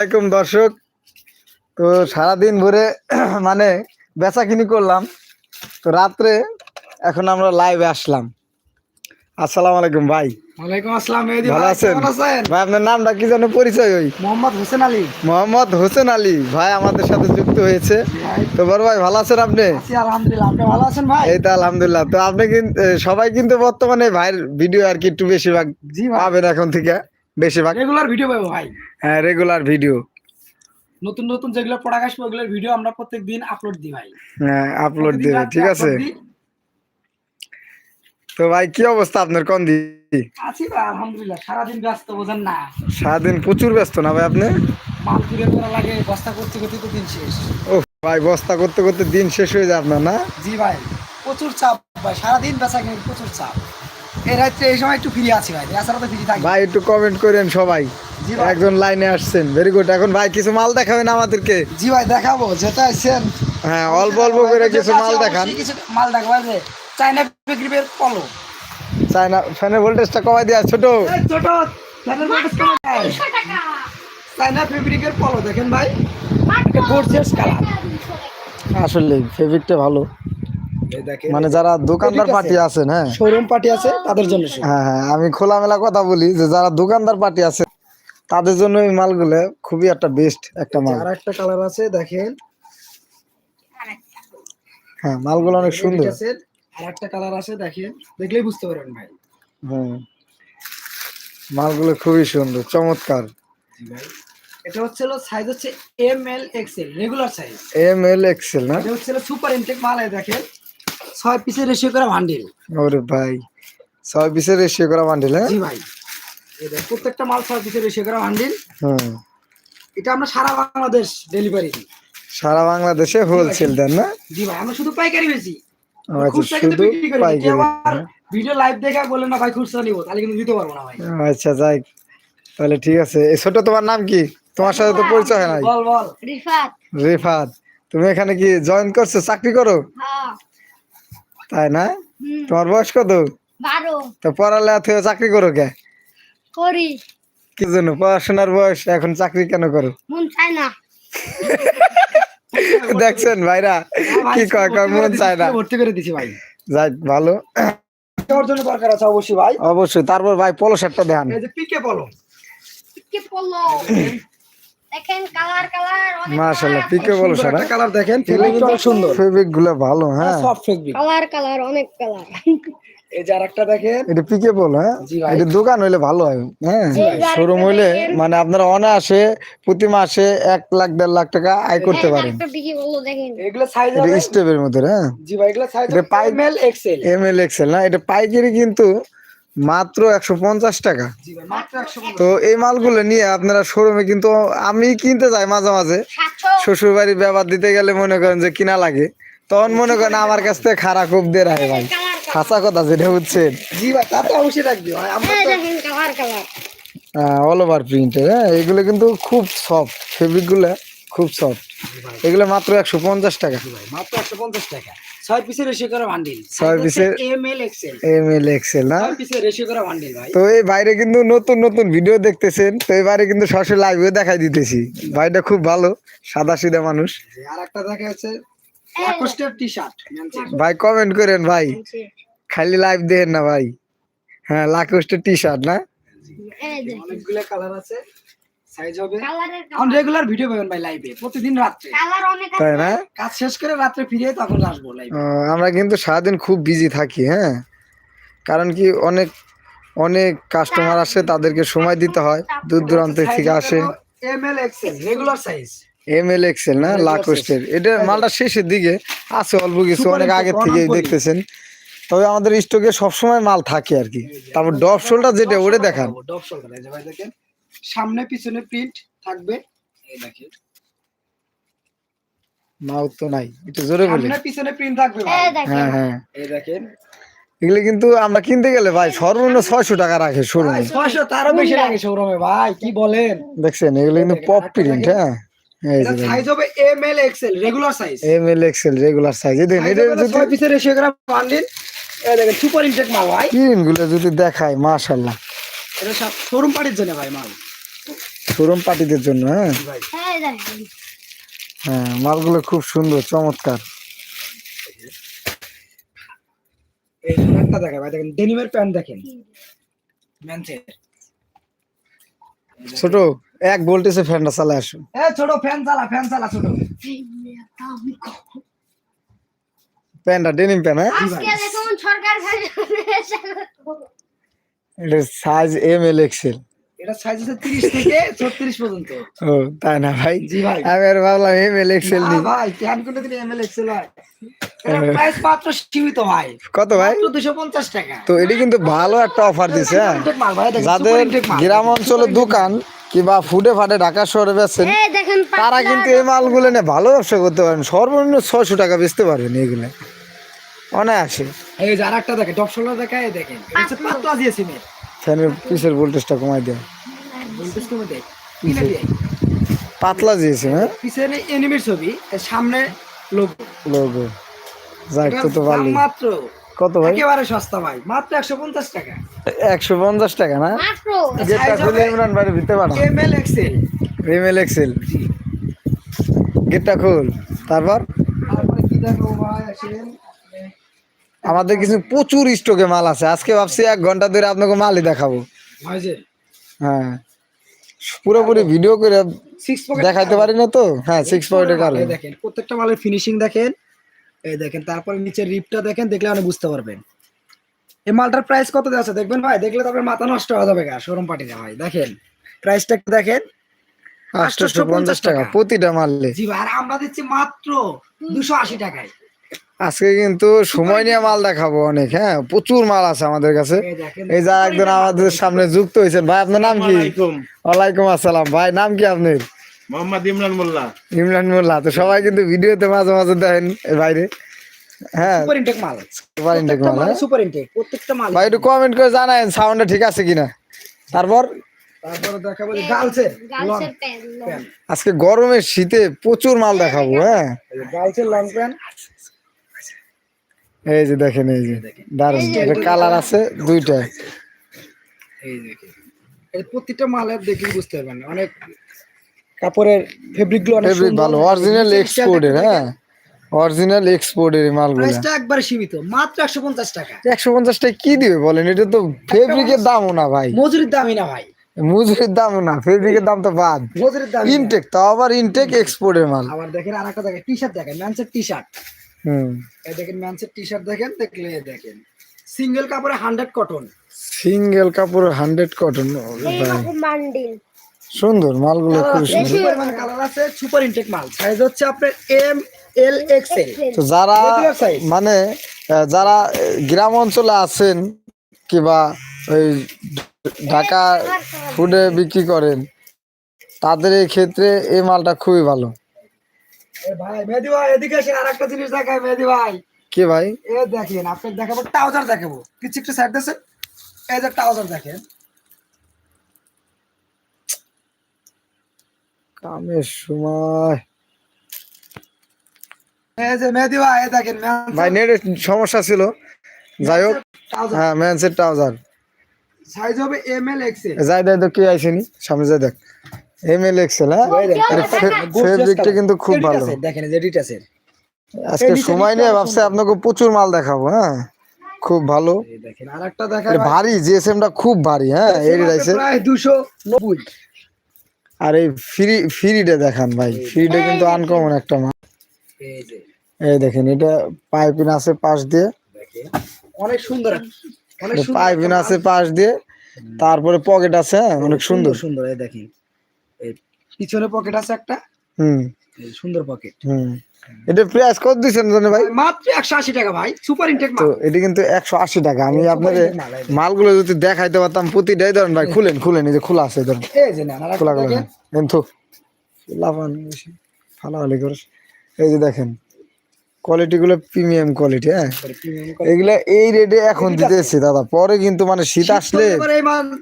আসসালামাইকুম দর্শক। তো সারাদিন ভরে মানে বেচা কিনি করলাম। তো রাত্রে এখন আমরা লাইভে আসলাম। আসসালামু আলাইকুম ভাই। ওয়ালাইকুম আসসালাম মেহেদি ভালো ভাই, আছেন? ভাই আপনার নামটা কি যেন পরিচয় ওই মোহাম্মদ হোসেন আলী। মোহাম্মদ হোসেন আলী। ভাই আমাদের সাথে যুক্ত হয়েছে। তো বড় ভাই ভালো আছেন আপনি? আলহামদুলিল্লাহ। আপনি ভালো আছেন ভাই? এই তো আলহামদুলিল্লাহ। তো আপনি কিন্তু সবাই কিন্তু বর্তমানে ভাইয়ের ভিডিও আর কি একটু বেশিরভাগ পাবেন এখন থেকে। বেশিরভাগ। রেগুলার ভিডিও পাবো ভাই। হ্যাঁ রেগুলার ভিডিও নতুন নতুন যেগুলো প্রোডাক্ট আসবে ওগুলোর ভিডিও আমরা প্রত্যেক দিন আপলোড দিই ভাই। হ্যাঁ আপলোড দেবে রাত্রে ঠিক আছে? তো ভাই কি অবস্থা আপনার কোন দি আছি ভাই আলহামদুলিল্লাহ সারাদিন ব্যস্ত বোঝেন না। সারাদিন প্রচুর ব্যস্ত না ভাই আপনি? মাল তুলে করা লাগে বস্তা করতে করতে তো দিন শেষ। ও ভাই বস্তা করতে করতে দিন শেষ হয়ে যায় আপনার না? জি ভাই প্রচুর চাপ ভাই সারাদিন বেচা প্রচুর চাপ। এই রাত্রে এই সময় একটু ফ্রি আছি ভাই এছাড়া তো ফ্রি থাকি ভাই একটু কমেন্ট করেন সবাই। জি ভাই। একজন লাইনে আসছেন। ভেরি গুড এখন ভাই কিছু মাল দেখাবেন আমাদেরকে? জি ভাই দেখাবো। যেটা আছেন হ্যাঁ অল্প অল্প করে কিছু মাল দেখান। কিছু মাল দেখাবো। যে চাইনা বিক্রিবের পলো চায়না ফ্যানের ভোল্টেজটা কমাই দেওয়া ছোট। ছোট ফ্যানের ভোল্টেজ কমে যায়। চাইনা ফেব্রিকের পলো দেখেন ভাই। গর্জিয়াস কালার আসলে ফেব্রিকটা ভালো। মানে যারা দোকানদার পার্টি আছেন হ্যাঁ। শোরুম পার্টি আছে তাদের জন্য হ্যাঁ হ্যাঁ আমি খোলামেলা কথা বলি যে যারা দোকানদার পার্টি আছে তাদের জন্য এই মালগুলো খুবই একটা বেস্ট একটা মাল। আর একটা কালার আছে দেখেন। হ্যাঁ মালগুলো অনেক সুন্দর। আর একটা কালার আছে দেখেন। দেখলেই বুঝতে ভাই। হুম মালগুলো খুবই সুন্দর চমৎকার। এটা হচ্ছে সাইজ হচ্ছে M L XL regular size M L XL না? এটা হচ্ছে সুপার ইনটেক মাল দেখেন। ছয় পিসের রেশিও করা ভান্ডিল ওরে ভাই ছয় পিসের রেশিও করা বান্ডিল হ্যাঁ? জি ভাই। প্রত্যেকটা মাল ছয় পিসের রেশিও করা ভান্ডিল হুম। এটা আমরা সারা বাংলাদেশ ডেলিভারি দিই সারা বাংলাদেশে হোলসেল দেন না? জি ভাই আমরা শুধু পাইকারি বেশি আচ্ছা শুধু বিক্রি করি। না। কেউ পাইকারি ভিডিও লাইভ দেখে বললেন না ভাই খুচরা নিবো তাহলে কিন্তু দিতে পারব না ভাই। আচ্ছা যাই। তাহলে ঠিক আছে। এই ছোট তোমার নাম কি? তোমার সাথে তো পরিচয় হয় নাই। বল বল। রিফাত। রেফাত তুমি এখানে কি জয়েন করছ? চাকরি করো? হ্যাঁ। তাই না? তোমার বয়স কত? বারো। তো পড়ালেখা থেকে চাকরি করো কে? করি। কি জন্য? পড়াশোনার বয়স এখন চাকরি কেন করো? মন চায় না। দেখছেন ভাইরা কি কয় কয় মন চায় না। ভর্তি করে দিছি ভাই। যাক ভালো। জন্য দরকার আছে অবশ্যই ভাই। অবশ্যই তারপর ভাই পলো শার্টটা দেখান। এই যে পিকে বলো কি পড়ল দেখেন কালার কালার মাশাআল্লাহ পিকে পলো শার্ট কালার দেখেন ফেব্রিকটা অনেক সুন্দর। ফেব্রিকগুলো ভালো হ্যাঁ সফট ফেব্রিক। কালার কালার অনেক কালার। এই যে আরেকটা দেখেন। এটা পিকে বল হ্যাঁ। এটা দোকান হইলে ভালো হয় হ্যাঁ। শোরুম হইলে মানে আপনারা অনায়াসে প্রতি মাসে এক লাখ দেড় লাখ টাকা আয় করতে পারেন। একটা দিকে বলল দেখেন। এগুলো সাইজ হবে স্টেপের মধ্যে হ্যাঁ। জি ভাই এগুলো সাইজ এক্সেল এক্সেল না? এটা পাইকারি কিন্তু মাত্র একশো পঞ্চাশ টাকা। জি ভাই মাত্র 150 তো এই মালগুলো নিয়ে আপনারা শোরুমে কিন্তু আমি কিনতে যাই মাঝে মাঝে। শ্বশুর বাড়ি ব্যবহার দিতে গেলে মনে করেন যে কিনা লাগে। তখন মনে করেন আমার কাছ থেকে খারাপ খুব দের হয় ভাই। খাসা কথা যেটা বুঝছেন। হ্যাঁ কালার অল ওভার প্রিন্টের হ্যাঁ? এগুলো কিন্তু খুব সফট ফেব্রিকগুলা খুব সফট এগুলো মাত্র একশো পঞ্চাশ টাকা। জি ভাই মাত্র 150 টাকা। ছয় পিসের রেশিও করা বান্ডিল ছয় পিসের- M L XL M L XL না? ছয় পিসের রেশিও করা বান্ডিল ভাই। তো এই বাইরে কিন্তু নতুন নতুন ভিডিও দেখতেছেন। তো এই বাইরে কিন্তু সরাসরি লাইভে দেখাই দিতেছি। ভাইটা খুব ভালো সাদা সিধা মানুষ। আর একটা দেখা যাচ্ছে লাকোস্টের টি শার্ট ভাই কমেন্ট করেন ভাই। খালি লাইভ দেখেন না ভাই। হ্যাঁ লাকোস্টের টি শার্ট না অনেকগুলো কালার আছে। সাইজ হবে এখন রেগুলার ভিডিও পাবেন ভাই লাইভে প্রতিদিন রাত্রে। তাই না? কাজ শেষ করে রাত্রে ফিরে তখন আসব লাইভে আমরা কিন্তু সারাদিন খুব বিজি থাকি হ্যাঁ? কারণ কি অনেক অনেক কাস্টমার আসে তাদেরকে সময় দিতে হয় দূর দূরান্ত থেকে আসে। M L XL regular size M L XL না? লাকোস্টের এটা মালটা শেষের দিকে আছে অল্প কিছু অনেক আগে থেকেই দেখতেছেন। তবে আমাদের স্টকে সবসময় মাল থাকে আর কি। তারপর ডপ শোলটা যেটা ওটা দেখান। ডপ শোল্ডার এই যে ভাই দেখেন। সামনে পিছনে প্রিন্ট থাকবে। এই দেখেন। মাউথ তো নাই এটা জোরে বলি। সামনে পিছনে প্রিন্ট থাকবে হ্যাঁ হ্যাঁ। এই দেখেন। এগুলো কিন্তু আমরা কিনতে গেলে ভাই সর্বনিম্ন ছয়শো টাকা রাখে শোরুমে ছয়শো তারও বেশি লাগে শোরুমে ভাই কি বলেন? দেখছেন এগুলো কিন্তু পপ প্রিন্ট হ্যাঁ? এই এটা যে সাইজ হবে M L XL regular size M L XL regular size দেখেন এটা যদি ছয় পিসের রেশিও করা বান্ডিল এই দেখেন সুপার ইনটেক মাল ভাই। প্রিন্টগুলো যদি দেখায় মাশাল্লাহ এটা সব শোরুম পার্টির জন্য ভাই মাল। শোরুম পার্টিদের জন্য হ্যাঁ? দেখেন হ্যাঁ মালগুলো খুব সুন্দর চমৎকার। এই একটা দেখেন ভাই দেখেন ডেনিমের প্যান্ট দেখেন। ছোট এক ভোল্টেজে ফ্যানটা চালে আসো এ ছোট ফ্যান চালা ফ্যান চালা ছোট। প্যান্টটা ডেনিম প্যান্ট হ্যাঁ? আজকে দেখুন সরকার এটা সাইজ এম এল এক্সেল এটা সাইজ আছে 30 থেকে 36 পর্যন্ত। ও তাই না ভাই? জি ভাই। আমি আর ভাবলাম এম এল এক্সেল নি ভাই প্যান্ট কোনটা দিলে এমএল এক্সেল হয়? এটা প্রাইস মাত্র সীমিত ভাই। কত ভাই? মাত্র 250 টাকা। তো এটি কিন্তু ভালো একটা অফার দিছে হ্যাঁ। যাদের। গ্রাম অঞ্চলের দোকান কিংবা ফুটে ফাটে ঢাকা শহরে বেচছেন তারা কিন্তু এই মালগুলো নিয়ে ভালো ব্যবসা করতে পারেন। সর্বনিম্ন ছয়শো টাকা বেচতে পারবেন এগুলো। অনায়াসে। এই যে আরেকটা দেখেন টপ শোল্ডার দেখায় দেখেন। এটা হচ্ছে পাতলা দিয়েছি মে ফ্যানের পিসের ভোল্টেজটা কমাই দেয়। ভোল্টেজ কমে দেয় পাতলা দিয়েছে হ্যাঁ? পিছনে এনিমির ছবি সামনে লোগো লোগো যাক তো তো ভালোই। মাত্র কত ভাই? একেবারে সস্তা ভাই মাত্র 150 টাকা। একশো পঞ্চাশ টাকা না? মাত্র। size খুলে ইমরান বাড়ি ভিতরে পাঠান ML XL M L XL গেটটা খুল। তারপর? তারপরে কি দেখো ভাই আসেন। আমাদের কিছু প্রচুর স্টকে মাল আছে। আজকে ভাবছি এক ঘণ্টা ধরে আপনাকে মালই দেখাবো। হ্যাঁ পুরোপুরি ভিডিও করে দেখাইতে পারি না তো? হ্যাঁ সিক্স পয়েন্টের কারণে দেখেন প্রত্যেকটা মালের ফিনিশিং দেখেন এই দেখেন তারপরে নিচের রিপটা দেখেন দেখলে আপনি বুঝতে পারবেন। এই মালটার প্রাইস কত আছে? দেখবেন ভাই দেখলে তারপরে মাথা নষ্ট হয়ে যাবে গা শোরুম পার্টিতে ভাই দেখেন। প্রাইসটা একটু দেখেন। আটশোশো পঞ্চাশ টাকা প্রতিটা মারলে জি ভাই আর আমরা দিচ্ছি মাত্র দুশো আশি টাকায়। আজকে কিন্তু সময় নিয়ে মাল দেখাবো অনেক হ্যাঁ? প্রচুর মাল আছে আমাদের কাছে। এই যা একজন আমাদের সামনে যুক্ত হয়েছেন। ভাই আপনার নাম কি? ওয়ালাইকুম। আসসালাম। ভাই নাম কি আপনার? মোহাম্মদ ইমরান মোল্লা। ইমরান মোল্লা। তো সবাই কিন্তু ভিডিওতে মাঝে মাঝে দেখেন বাইরে। হ্যাঁ। সুপার ইনটেক মাল সুপার ইনটেক মাল হ্যাঁ? সুপার ইনটেক প্রত্যেকটা মাল। ভাই একটু কমেন্ট করে জানায়েন সাউন্ডটা ঠিক আছে কিনা? তারপর? আজকে গরমের শীতে প্রচুর মাল দেখাবো হ্যাঁ? গার্লসের লং প্যান্ট এই যে দেখেন এই যে। দারুণ এটা কালার আছে দুইটা। এই দেখেন। এই প্রত্যেকটা মালের দেখে বুঝতে পারবেন অনেক কাপড়ের ফেব্রিকগুলো অনেক সুন্দর। ভালো। অরিজিনাল এক্সপোর্টের হ্যাঁ? অরিজিনাল এক্সপোর্টের মালগুলো। প্রাইসটা একবারে সীমিত। মাত্র একশো পঞ্চাশ টাকা। একশো পঞ্চাশ টাকা কি দিবে বলেন? এটা তো ফেব্রিকের দামও না ভাই। মজুরির দামই না ভাই। মজুরির দামও না। ফেব্রিকের দাম তো বাদ। মজুরির দাম ইনটেক তাও আবার ইনটেক এক্সপোর্টের মাল। আবার দেখেন আর একটা দেখেন টি শার্ট দেখেন ম্যানসের টি শার্ট হুম এই দেখেন ম্যানসের টি শার্ট দেখেন দেখলে দেখেন। সিঙ্গেল কাপড়ে হান্ড্রেড কটন সিঙ্গেল কাপড় হান্ড্রেড কটন সুন্দর মালগুলো খুব সুন্দর। প্রচুর কালার আছে সুপার ইনটেক মাল। সাইজ হচ্ছে আপনার এম এল এক্সেল তো যারা মানে আহ, যারা গ্রাম অঞ্চলে আছেন কিংবা ওই ঢাকা ফুডে বিক্রি করেন তাদের এই ক্ষেত্রে এই মালটা খুবই ভালো। ভাই মেহেদি ভাই এদিকে আসেন আর একটা জিনিস দেখায় মেহেদি ভাই। কি ভাই? এ দেখেন আপনাকে দেখাবো ট্রাউজার দেখাবো। কিছু একটু সাইড দেন এই যে ট্রাউজার দেখেন। কামের সময়। এই যে মেহেদি ভাই দেখেন ভাই নেটের সমস্যা ছিল। যাই হোক হ্যাঁ ম্যানসের ট্রাউজার। সাইজ হবে এম এল যাই দেখ তো কে আইসেনি সামনে যাই দেখ। এম এল এক্সেল হ্যাঁ? ফেব্রিকটা কিন্তু খুব ভালো। দেখেন যে আজকে সময় নিয়ে ভাবছে আপনাকে প্রচুর মাল দেখাবো হ্যাঁ? খুব ভালো। দেখেন আরেকটা দেখা ভারী জিএসএমটা খুব ভারী হ্যাঁ? এই রাইসে প্রায় 290 আর এই ফ্রি ফ্রিটা দেখান ভাই। ফ্রিটা কিন্তু আনকমন একটা মাল। এই যে। এই দেখেন এটা পাইপিন আছে পাশ দিয়ে। অনেক সুন্দর অনেক সুন্দর পাইপিন আছে পাশ দিয়ে। তারপরে পকেট আছে হ্যাঁ? অনেক সুন্দর। সুন্দর এই দেখেন। পিছনে পকেট আছে একটা। হুম। সুন্দর পকেট হুম। এটা প্রাইস কত দিছেন জানে ভাই? মাত্র একশো আশি টাকা ভাই সুপার ইনটেক তো মাল। এটা কিন্তু একশো আশি টাকা। আমি আপনাদের মালগুলো যদি দেখাইতে পারতাম প্রতিটাই ধরেন ভাই খুলেন খুলেন এই যে খোলা আছে ধরেন। এই যে না খোলা খোলা কিন্তু লাফান বেশি। ফালাফালি করে এই যে দেখেন কোয়ালিটি গুলো প্রিমিয়াম কোয়ালিটি হ্যাঁ? এগুলা এই রেটে এখন দিতেছি দাদা। পরে কিন্তু মানে শীত আসলে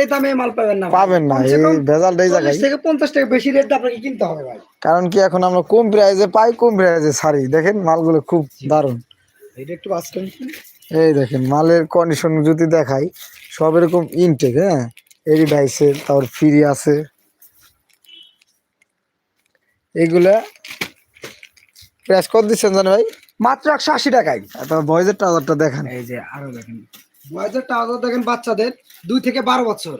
এই দামে মাল পাবেন না পাবেন না এই ভেজালটাই জায়গায় থেকে পঞ্চাশ টাকা বেশি রেট আপনাকে কিনতে হবে ভাই। কারণ কি এখন আমরা কম প্রাইসে পাই কম প্রাইসে ছাড়ি। দেখেন মালগুলো খুব দারুণ। এটা একটু এই দেখেন মালের কন্ডিশন যদি দেখাই সব এরকম ইনটেক হ্যাঁ? এরি এডিডাইসের তারপর ফ্রি আছে। এইগুলা প্রাইস কত দিচ্ছেন জানো ভাই? মাত্র একশো আশি টাকায়। তারপর বয়েজের ট্রাউজারটা দেখান। এই যে আরও দেখেন। বয়সের ট্রাউজার দেখেন বাচ্চাদের দুই থেকে বারো বছর।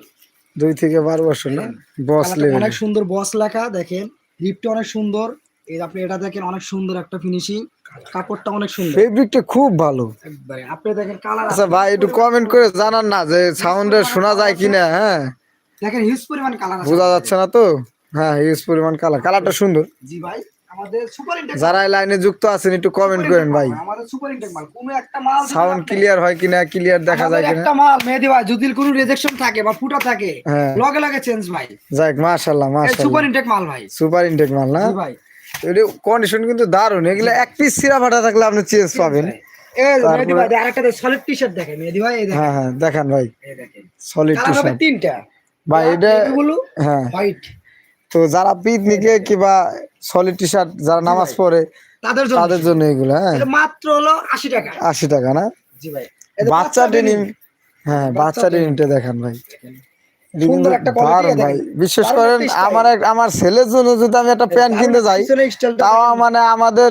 দুই থেকে বারো বছর না? বস কালারটা অনেক সুন্দর বস লেখা দেখেন। লিপটা অনেক সুন্দর। এই আপনি এটা দেখেন অনেক সুন্দর একটা ফিনিশিং কাপড়টা অনেক সুন্দর। ফেব্রিকটা খুব ভালো। একবারে আপনি দেখেন কালার আচ্ছা ভাই একটু কমেন্ট করে জানান না যে সাউন্ডে শোনা যায় কিনা হ্যাঁ? দেখেন হিউজ পরিমাণ কালার আছে। বোঝা যাচ্ছে না তো? হ্যাঁ হিউজ পরিমাণ কালার কালারটা সুন্দর। জি ভাই। যারা লাইনে যুক্ত আছেন একটু কমেন্ট করেন ভাই। আমাদের সুপার ইনটেক মাল। কোনো একটা মাল সাউন্ড ক্লিয়ার হয় কিনা ক্লিয়ার দেখা যায় কিনা? একটা মাল মেহেদি ভাই যদি কোনো রিজেকশন থাকে বা ফুটা থাকে হ্যাঁ। লগে লগে চেঞ্জ ভাই। যাক মাশাআল্লাহ মাশাআল্লাহ। সুপার ইনটেক মাল ভাই। সুপার ইনটেক মাল না? ভাই। এটি কন্ডিশন কিন্তু দারুণ। এগুলো এক পিস সিরা ফাটা থাকলে আপনি চেঞ্জ পাবেন। এই মেহেদি ভাই আরেকটা সলিড টি শার্ট দেখেন মেহেদি ভাই এই দেখেন। হ্যাঁ হ্যাঁ দেখান ভাই। এই দেখেন। সলিড টি-শার্ট তিনটা। ভাই এটা হ্যাঁ। হোয়াইট তো যারা পিকনিকে কিবা সলিড টি শার্ট যারা নামাজ পড়ে তাদের জন্য। তাদের জন্য এগুলো হ্যাঁ। এটা মাত্র হলো আশি টাকা। আশি টাকা না? জি ভাই। বাচ্চা ডেনিম হ্যাঁ বাচ্চা ডেনিমটা দেখান ভাই। ভাই। বিশ্বাস করেন আমার আমার ছেলের জন্য যদি আমি একটা প্যান্ট কিনতে যাই তাও মানে আমাদের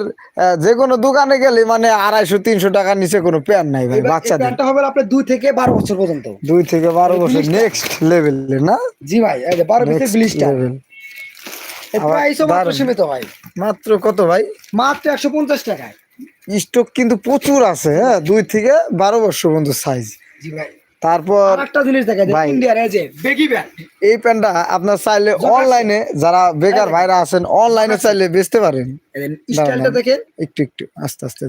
যে কোনো দোকানে গেলে মানে আড়াইশো তিনশো টাকার নিচে কোনো প্যান্ট নাই ভাই বাচ্চাদের। হবে আপনার দুই থেকে বারো বছর পর্যন্ত। দুই থেকে বারো বছর নেক্সট লেভেলে না? জি ভাই এই যে বারো পিসের নেক্সট ব্লিস্টার লেভেল এর আবার প্রাইসও মাত্র সীমিত ভাই। মাত্র কত ভাই? মাত্র একশো পঞ্চাশ টাকায়। স্টক কিন্তু প্রচুর আছে হ্যাঁ? দুই থেকে বারো পর্যন্ত সাইজ জি ভাই। তারপর আর একটা জিনিস দেখা যায় ইন্ডিয়ার এই যে বেগি প্যান্ট এই প্যান্টটা আপনার চাইলে অনলাইনে যারা বেকার ভাইরা আছেন অনলাইনে চাইলে বেচতে পারেন। স্টাইলটা দেখেন। একটু একটু আস্তে আস্তে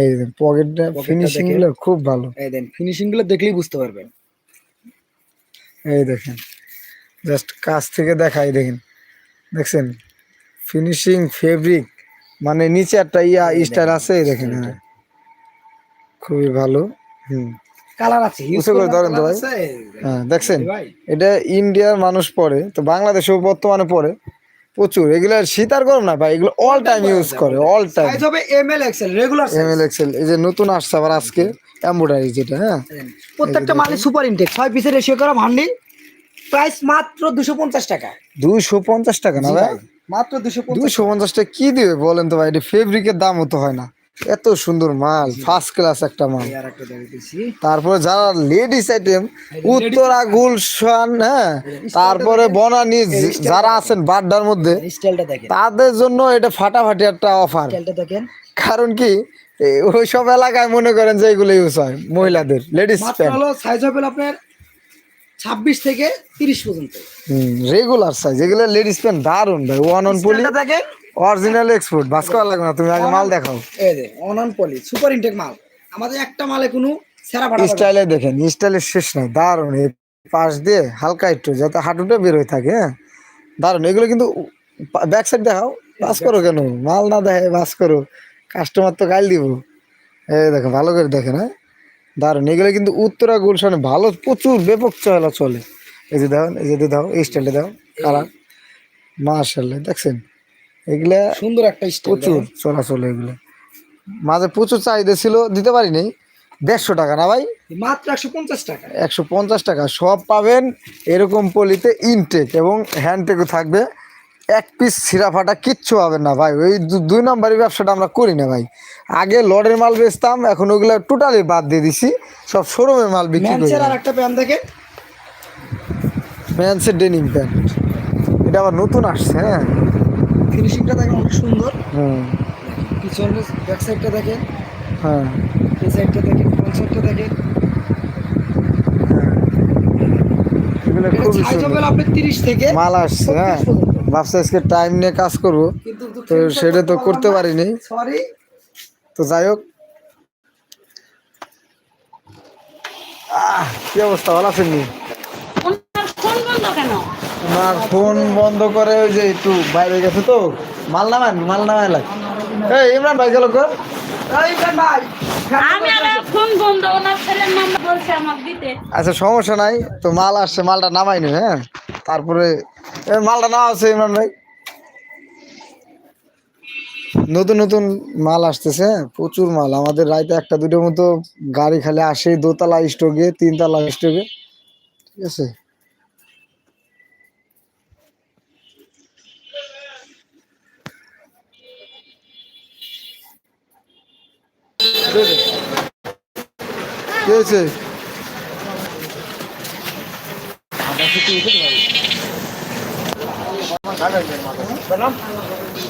এই পকেটটা ফিনিশিংগুলো খুব ভালো। এই ফিনিশিংগুলো দেখলেই বুঝতে পারবেন। এই দেখেন জাস্ট কাছ থেকে দেখাই দেখেন। দেখছেন? ফিনিশিং ফেব্রিক মানে নিচে একটা ইয়া স্টাইল আছে দেখেন হ্যাঁ। খুবই ভালো হুম। কালার আছে উঁচু করে ধরেন তো ভাই। হ্যাঁ দেখছেন? এটা ইন্ডিয়ার মানুষ পরে তো বাংলাদেশেও বর্তমানে পরে প্রচুর। এগুলো শীতার গরম না ভাই এগুলো অল টাইম ইউজ করে অল টাইম সাইজ হবে M L XL regular M L XL এই যে নতুন আসছে আবার আজকে এমব্রয়ডারি যেটা হ্যাঁ। প্রত্যেকটা মালে সুপার ইনটেক ছয় পিসের রেশিও করা ভান্ডিল প্রাইস মাত্র দুশো পঞ্চাশ টাকা। দুইশো পঞ্চাশ টাকা না ভাই? মাত্র দুশো পঞ্চাশ টাকা। কি দিবে বলেন তো ভাই? এটা ফেব্রিকের দামও তো হয় না। এত সুন্দর মাল ফার্স্ট ক্লাস একটা মাল। তারপরে যারা লেডিস আইটেম উত্তরা গুলশান হ্যাঁ? তারপরে বনানি যারা আছেন বাড্ডার মধ্যে তাদের জন্য এটা ফাটাফাটি একটা অফার কারণ কি? ওই সব এলাকায় মনে করেন যে এগুলো ইউজ হয় মহিলাদের লেডিস প্যান্ট সাইজ হবে আপনার ছাব্বিশ থেকে তিরিশ পর্যন্ত। রেগুলার সাইজ এগুলো লেডিস প্যান্ট দারুণ ভাই ওয়ান অন পলি দেখেন অরিজিনাল এক্সপোর্ট বাস করা লাগবে না তুমি আগে মাল দেখাও। এই যে অনন পলি সুপার ইনটেক মাল। আমাদের একটা মালে কোনো সেরা ফাটা স্টাইলে দেখেন স্টাইলের শেষ নাই দারুণ এই পাশ দিয়ে হালকা একটু যাতে হাঁটুটা বের হয়ে থাকে হ্যাঁ। দারুণ এগুলো কিন্তু ব্যাক সাইড দেখাও বাস করো কেন? মাল না দেখে বাস করো কাস্টমার তো গাইল দিব। এই দেখো ভালো করে দেখেন হ্যাঁ। দারুণ এগুলো কিন্তু উত্তরা গুলশানে ভালো প্রচুর ব্যাপক চলা চলে। এই যে দেখেন এই যে দাও এই স্টাইলটা দাও কালার। মার্শাল্লাহ দেখছেন? এগুলা সুন্দর একটা স্টাইল প্রচুর চলাচল এগুলো। মাঝে প্রচুর চাহিদা ছিল দিতে পারিনি। দেড়শো টাকা না ভাই? মাত্র একশো পঞ্চাশ টাকা। একশো পঞ্চাশ টাকা। সব পাবেন এরকম পলিতে ইনটেক এবং হ্যান্ডটেকও থাকবে। এক পিস ছিঁড়া ফাটা কিচ্ছু হবে না ভাই। ওই দুই নম্বরের ব্যবসাটা আমরা করি না ভাই। আগে লডের মাল বেচতাম এখন ওগুলো টোটালি বাদ দিয়ে দিছি। সব শোরুমের মাল বিক্রি করি আর একটা প্যান্ট দেখেন। ম্যান্সের ডেনিম প্যান্ট এটা আবার নতুন আসছে হ্যাঁ। ফিনিশিংটা দেখেন অনেক সুন্দর। হুম। পিছনে ব্যাক সাইডটা দেখেন। হ্যাঁ। এই সাইডটা দেখেন ফ্রন্ট সাইডটা দেখেন। এগুলো খুবই সাইজ হবে সুন্দর। আপনার তিরিশ থেকে মাল আসছে হ্যাঁ। ভাবছি আজকে টাইম নিয়ে কাজ করব। তো সেটা তো করতে পারিনি। তো যাই হোক। আহ, কি অবস্থা? ভালো আছেন নি? ফোন বন্ধ আমার ফোন বন্ধ করে ওই যে একটু বাইরে গেছে তো। মাল নামান মাল নামায় লাগ। এই ইমরান ভাই গেল কর আমি আর ফোন বন্ধ ওনার ছেলের নাম্বার বলছে আমার দিতে। আচ্ছা সমস্যা নাই। তো মাল আসছে মালটা নামাই নি হ্যাঁ? তারপরে মালটা না আছে, ইমরান ভাই। নতুন নতুন মাল আসতেছে হ্যাঁ, প্রচুর মাল। আমাদের রাইতে একটা দুটো মতো গাড়ি খালি আসে, দোতলা স্টোকে, তিনতলা স্টোকে। ঠিক আছে? কি আছে Gracias.